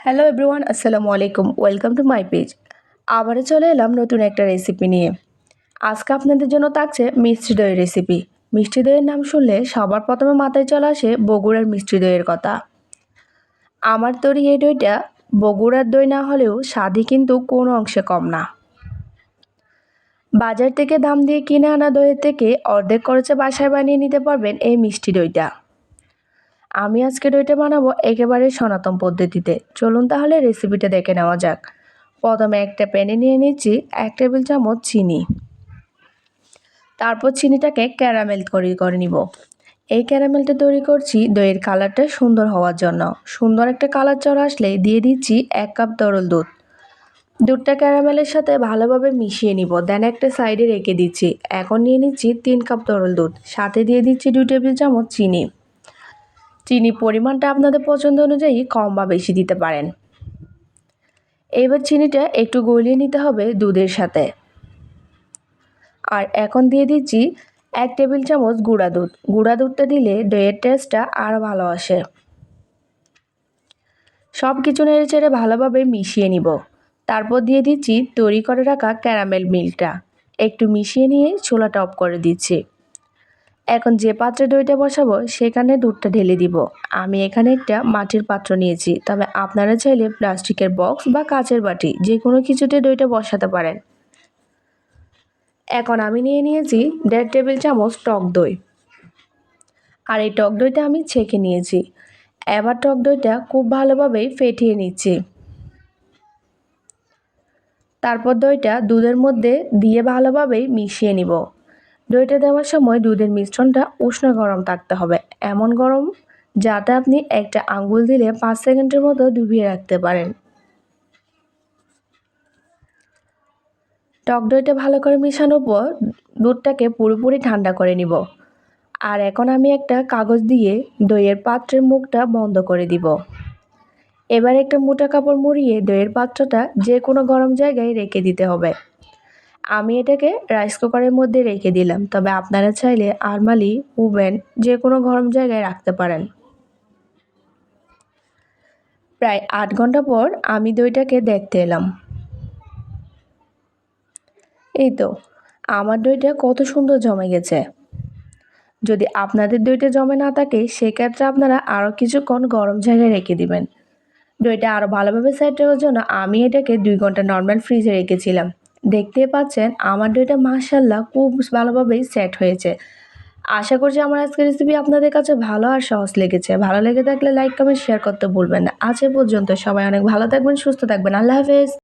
Hello everyone আসসালামু আলাইকুম welcome to my page আবারও চলে এলাম নতুন একটা রেসিপি নিয়ে। আজকে আপনাদের জন্য থাকছে মিষ্টি দইয়ের রেসিপি মিষ্টি দইয়ের নাম শুনলে সবার প্রথমে মাথায় চলে আসে বগুড়ার মিষ্টি দইয়ের কথা। আমার তৈরি এই দইটা বগুড়ার দই না হলেও স্বাদই কিন্তু কোনো অংশে কম না। বাজার থেকে দাম দিয়ে কিনে আনা দইয়ের থেকে অর্ধেক খরচে বাসায় বানিয়ে নিতে পারবেন এই মিষ্টি দইটা। আমি আজকে দইটা বানাবো একেবারে সনাতন পদ্ধতিতে। চলুন তাহলে রেসিপিটা দেখে নেওয়া যাক। প্রথমে একটা প্যানে নিয়ে নিচ্ছি এক টেবিল চামচ চিনি। তারপর চিনিটাকে ক্যারামেল তৈরি করে নিব। এই ক্যারামেলটা তৈরি করছি দইয়ের কালারটা সুন্দর হওয়ার জন্য। সুন্দর একটা কালার চলে আসলে দিয়ে দিচ্ছি এক কাপ তরল দুধ। দুধটা ক্যারামেলের সাথে ভালোভাবে মিশিয়ে নিব। দেন একটা সাইডে রেখে দিচ্ছি। এখন নিয়ে নিচ্ছি তিন কাপ তরল দুধ। সাথে দিয়ে দিচ্ছি দুই টেবিল চামচ চিনি। চিনি পরিমাণটা আপনাদের পছন্দ অনুযায়ী কম বা বেশি দিতে পারেন। এবার চিনিটা একটু গলিয়ে নিতে হবে দুধের সাথে। আর এখন দিয়ে দিচ্ছি এক টেবিল চামচ গুঁড়া দুধ। গুঁড়া দুধটা দিলে দইয়ের টেস্টটা আরও ভালো আসে। সব কিছু নেড়ে চেড়ে ভালোভাবে মিশিয়ে নিব। তারপর দিয়ে দিচ্ছি তৈরি করে রাখা ক্যারামেল মিল্কটা একটু মিশিয়ে নিয়ে চুলাটা অফ করে দিচ্ছি। এখন যে পাত্রে দইটা বসাবো, সেখানে দুধটা ঢেলে দিব। আমি এখানে একটা মাটির পাত্র নিয়েছি। তবে আপনারা চাইলে প্লাস্টিকের বক্স বা কাচের বাটি যে কোনো কিছুতে দইটা বসাতে পারেন। এখন আমি নিয়ে নিয়েছি দেড় টেবিল চামচ টক দই। আর এই টক দইটা আমি ছেঁকে নিয়েছি। এবার টক দইটা খুব ভালোভাবেই ফেটিয়ে নিচ্ছি। তারপর দইটা দুধের মধ্যে দিয়ে ভালোভাবেই মিশিয়ে নিব। দইটা দেওয়ার সময় দুধের মিশ্রণটা উষ্ণ গরম থাকতে হবে। এমন গরম যাতে আপনি একটা আঙ্গুল দিলে পাঁচ সেকেন্ডের মতো ডুবিয়ে রাখতে পারেন। টক দইটা ভালো করে মেশানোর পর দুধটাকে পুরোপুরি ঠান্ডা করে নিব। আর এখন আমি একটা কাগজ দিয়ে দইয়ের পাত্রের মুখটা বন্ধ করে দিব। এবার একটা মোটা কাপড় মুড়িয়ে দইয়ের পাত্রটা যে কোনো গরম জায়গায় রেখে দিতে হবে। আমি এটাকে রাইস কুকারের মধ্যে রেখে দিলাম। তবে আপনারা চাইলে আরমালি, ওভেন যে কোনো গরম জায়গায় রাখতে পারেন। প্রায় আট ঘণ্টা পর আমি দইটাকে দেখতে এলাম। এই তো, আমার দইটা কত সুন্দর জমে গেছে। যদি আপনাদের দইটা জমে না থাকে, সেক্ষেত্রে আপনারা আরও কিছুক্ষণ গরম জায়গায় রেখে দিবেন। দইটা আরও ভালোভাবে সেট হওয়ার জন্য আমি এটাকে দুই ঘণ্টা নর্মাল ফ্রিজে রেখেছিলাম। দেখতে পাচ্ছেন, আমার ডোটা মাসাল্লাহ খুব ভালোভাবেই সেট হয়েছে। আশা করছি আমার আজকের রেসিপি আপনাদের কাছে ভালো আর সহজ লেগেছে। ভালো লেগে থাকলে লাইক কমেন্ট শেয়ার করতে ভুলবেন না। আজ পর্যন্ত সবাই অনেক ভালো থাকবেন, সুস্থ থাকবেন। আল্লাহ হাফেজ।